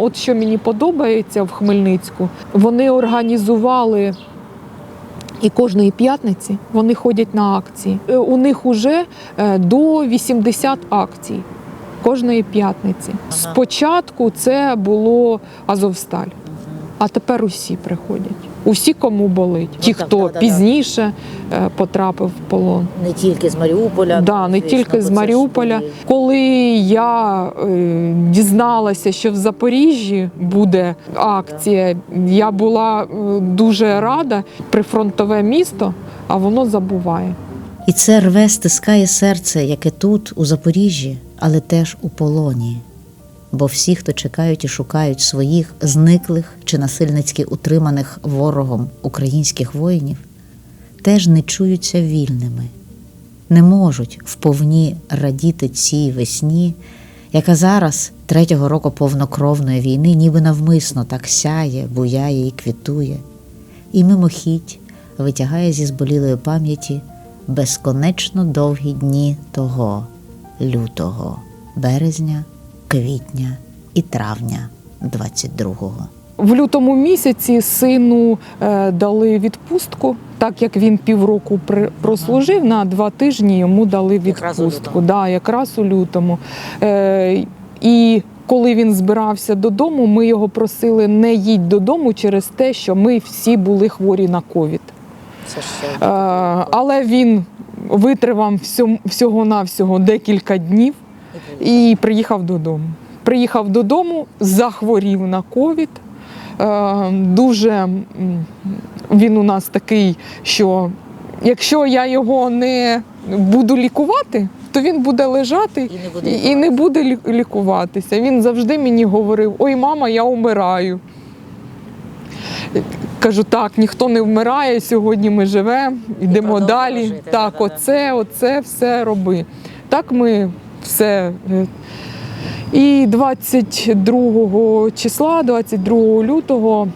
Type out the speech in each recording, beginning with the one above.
От що мені подобається в Хмельницьку, вони організували. І кожної п'ятниці вони ходять на акції. Е, У них уже е, до 80 акцій кожної п'ятниці. Спочатку це було Азовсталь, а тепер усі приходять. Усі, кому болить. Ті, Ну, так, хто да. пізніше е, потрапив в полон. Не тільки з Маріуполя. Да, не звісно, тільки з Маріуполя. Коли я е, дізналася, що в Запоріжжі буде акція, я була е, дуже рада. Прифронтове місто, а воно забуває. І це рве стискає серце, яке тут, у Запоріжжі, але теж у полоні. Бо всі, хто чекають і шукають своїх зниклих чи насильницьки утриманих ворогом українських воїнів, теж не чуються вільними, не можуть вповні радіти цій весні, яка зараз, третього року повнокровної війни, ніби навмисно так сяє, буяє і квітує, і мимохідь витягає зі зболілої пам'яті безконечно довгі дні того лютого, березня, квітня і травня 22-го. В лютому місяці сину е, дали відпустку, так як він півроку при- прослужив, на два тижні йому дали Якраз у відпустку. лютому. Да, якраз у лютому. Е, і коли він збирався додому, ми його просили не їдь додому через те, що ми всі були хворі на ковід. Це ще Е, але він витривав всього навсього декілька днів і приїхав додому. Приїхав додому, захворів на ковід. Е, Дуже він у нас такий, що якщо я його не буду лікувати, то він буде лежати І не буде і, не буде лікуватися. Він завжди мені говорив: Ой, мама, я вмираю. Кажу, так, ніхто не вмирає, сьогодні ми живемо, йдемо далі. жити, так, да-да-да. оце, оце все роби. Так ми все. е, І 22 числа, 22 лютого,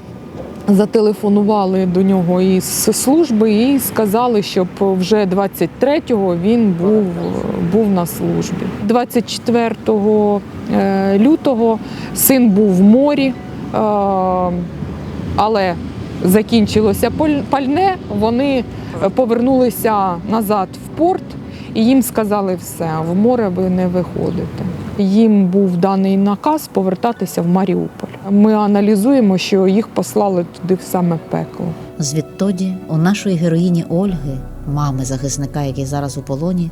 зателефонували до нього із служби і сказали, щоб вже 23-го він був, був на службі. 24 е, лютого син був в морі, е, але закінчилося пальне. Вони повернулися назад в порт. І їм сказали все, в море ви не виходите. Їм був даний наказ повертатися в Маріуполь. Ми аналізуємо, що їх послали туди в саме пекло. Звідтоді у нашої героїні Ольги, мами захисника, який зараз у полоні,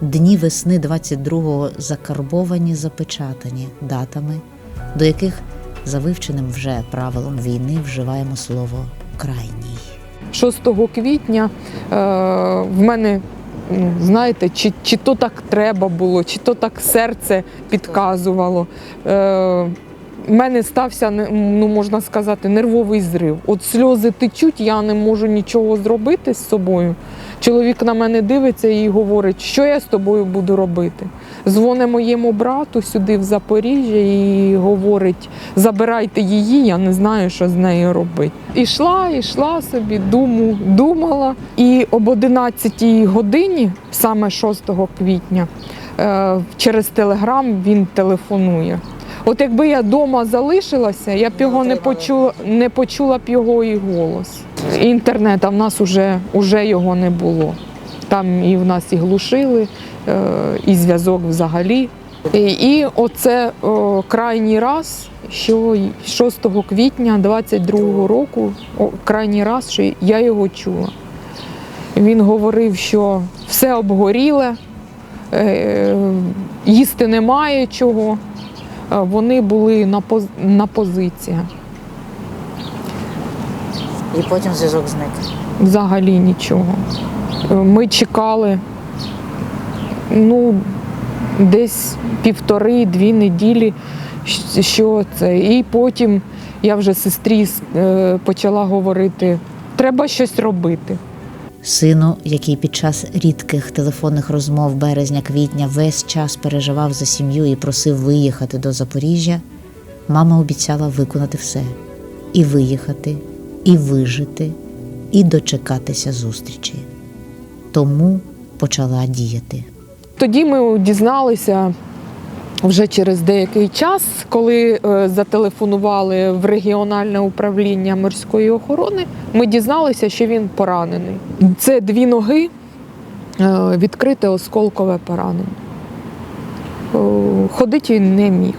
дні весни 22-го закарбовані, запечатані датами, до яких за вивченим вже правилом війни вживаємо слово крайній. 6 квітня е, в мене, знаєте, чи, чи то так треба було, чи то так серце підказувало. Е, в мене стався, ну можна сказати, нервовий зрив. От сльози течуть, я не можу нічого зробити з собою. Чоловік на мене дивиться і говорить, що я з тобою буду робити. Дзвоне моєму брату сюди в Запоріжжя і говорить: забирайте її, я не знаю, що з нею робити. Ішла, ішла собі, думу, думала. І об 11 годині, саме 6 квітня, е, через телеграм він телефонує. От якби я вдома залишилася, я б його не почула, не почула б його і голос. Інтернету в нас уже, уже його не було. Там і в нас і глушили, е, і зв'язок взагалі. І, і оце о, крайній раз, що 6 квітня 22-го року, о, крайній раз, що я його чула. Він говорив, що все обгоріле, е, їсти немає чого. Е, Вони були на, поз, на позиціях. І потім зв'язок зник. Взагалі нічого. Е, Ми чекали ну, десь півтори-дві неділі, що це. І потім я вже сестрі е, почала говорити: треба щось робити. Сину, який під час рідких телефонних розмов березня-квітня весь час переживав за сім'ю і просив виїхати до Запоріжжя, мама обіцяла виконати все і виїхати, і вижити, і дочекатися зустрічі. Тому почала діяти. Тоді ми дізналися, вже через деякий час, коли е, зателефонували в регіональне управління морської охорони, ми дізналися, що він поранений. Це дві ноги, е, відкрите осколкове поранення. Е, Ходити він не міг.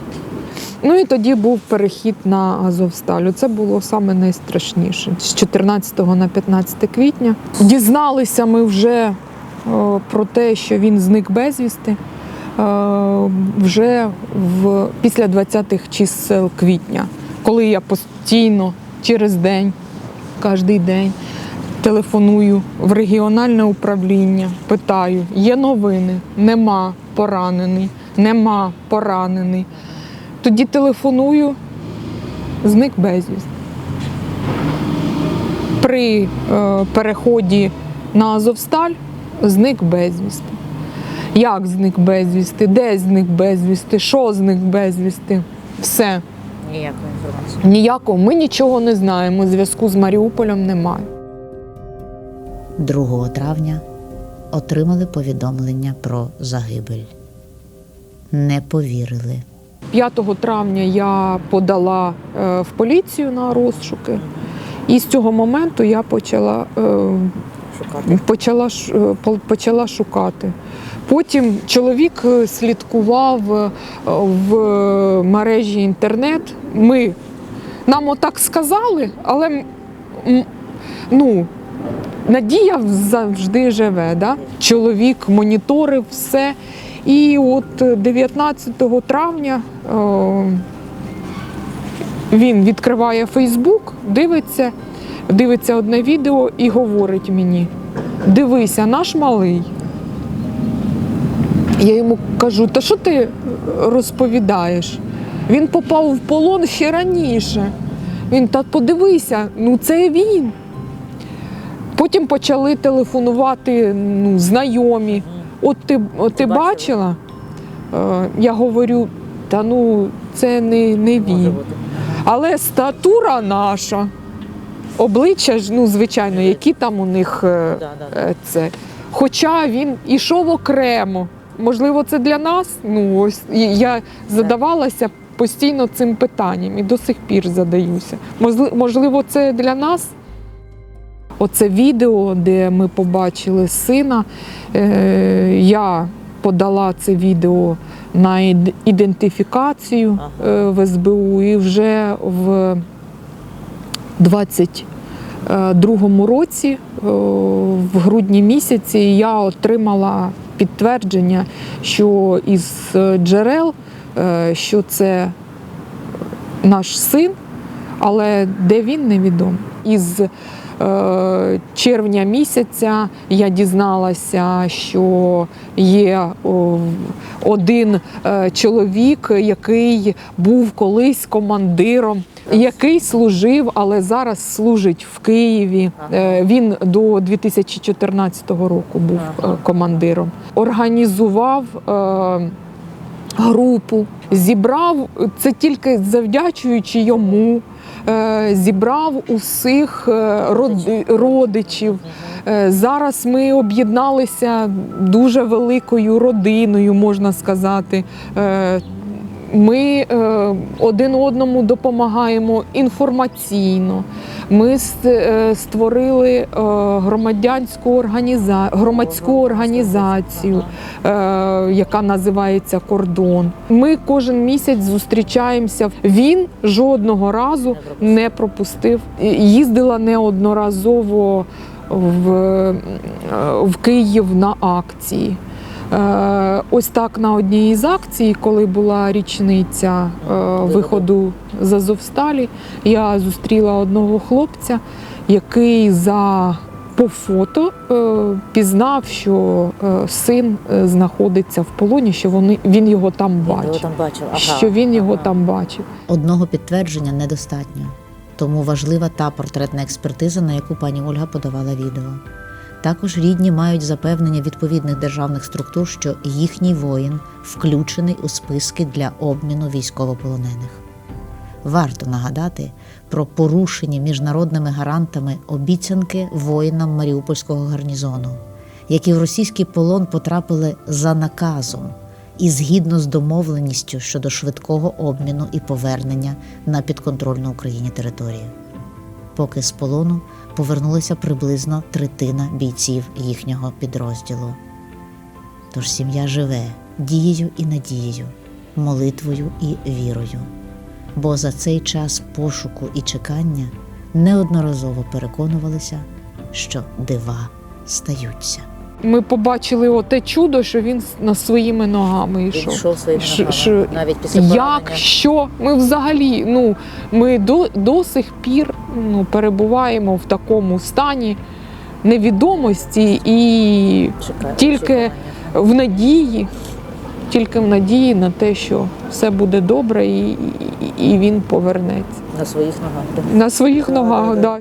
Ну і тоді був перехід на Азовсталь. Це було саме найстрашніше. З 14 на 15 квітня. Дізналися ми вже про те, що він зник безвісти. Е, Вже в, після 20-х чисел квітня, коли я постійно через день, кожен день телефоную в регіональне управління, питаю: є новини, нема поранений, нема поранений. Тоді телефоную, зник безвість. При е, переході на Азовсталь зник безвісти. Як зник безвісти? Де зник безвісти? Що зник безвісти? Все. Ніякої інформації. Ніякого. Ми нічого не знаємо. Зв'язку з Маріуполем немає. 2 травня отримали повідомлення про загибель. Не повірили. 5 травня я подала е, в поліцію на розшуки, і з цього моменту я почала, е, Шукати. почала, е, почала шукати. Потім чоловік е, слідкував е, в мережі інтернет. Ми нам отак сказали, але ну, надія завжди живе. Да? Чоловік моніторив все. І от е, 19 травня е, він відкриває Фейсбук, дивиться, дивиться одне відео і говорить мені: дивися, наш малий. Я йому кажу, та що ти розповідаєш? Він попав в полон ще раніше. Він та подивися, ну це він. Потім почали телефонувати ну, знайомі. От ти, от ти бачила? Е, Я говорю, та ну це не, не він. Але статура наша, обличчя ж, ну, звичайно, які там у них е, е, це. Хоча він ішов окремо. Можливо, це для нас. Ну, ось я задавалася постійно цим питанням і до сих пір задаюся. Можливо, це для нас. Оце відео, де ми побачили сина. Е, я подала це відео на ідентифікацію е, в СБУ і вже в 22-му році, е, в грудні місяці, я отримала підтвердження, що із е, джерел, е, що це наш син, але де він невідомо. Із е, червня місяця я дізналася, що є один е, чоловік, який був колись командиром, який служив, але зараз служить в Києві. Ага. Е, Він до 2014 року був Ага. е, командиром. Організував. е, групу, зібрав це тільки завдячуючи йому. Зібрав усіх родичів. Зараз ми об'єдналися дуже великою родиною, можна сказати. Ми е, один одному допомагаємо інформаційно. Ми е, створили е, громадянську організа... громадську організацію яка називається Кордон. Ми кожен місяць зустрічаємося. Він жодного разу не пропустив. Їздила неодноразово в, в Київ на акції. Е, Ось так на одній із акцій, коли була річниця е, виходу з Азовсталі, я зустріла одного хлопця, який за по фото е, пізнав, що син знаходиться в полоні, що вони, він його там Він його бачив. там бачив. Ага. Що він його ага. там бачив. Одного підтвердження недостатньо, тому важлива та портретна експертиза, на яку пані Ольга подавала відео. Також рідні мають запевнення відповідних державних структур, що їхній воїн включений у списки для обміну військовополонених. Варто нагадати про порушені міжнародними гарантами обіцянки воїнам Маріупольського гарнізону, які в російський полон потрапили за наказом і згідно з домовленістю щодо швидкого обміну і повернення на підконтрольну Україні територію. Поки з полону повернулася приблизно третина бійців їхнього підрозділу. Тож сім'я живе дією і надією, молитвою і вірою. Бо за цей час пошуку і чекання неодноразово переконувалися, що дива стаються. Ми побачили оте чудо, що він на своїми ногами йшов. йшов своїми Ш- ногами. ш- Навіть після Як, поранення. що? Ми взагалі, ну, ми до, до сих пір ну, перебуваємо в такому стані невідомості і Чекає- тільки чекання. в надії, тільки в надії на те, що все буде добре і, і, і він повернеться на своїх ногах. на своїх ногах. да. Да.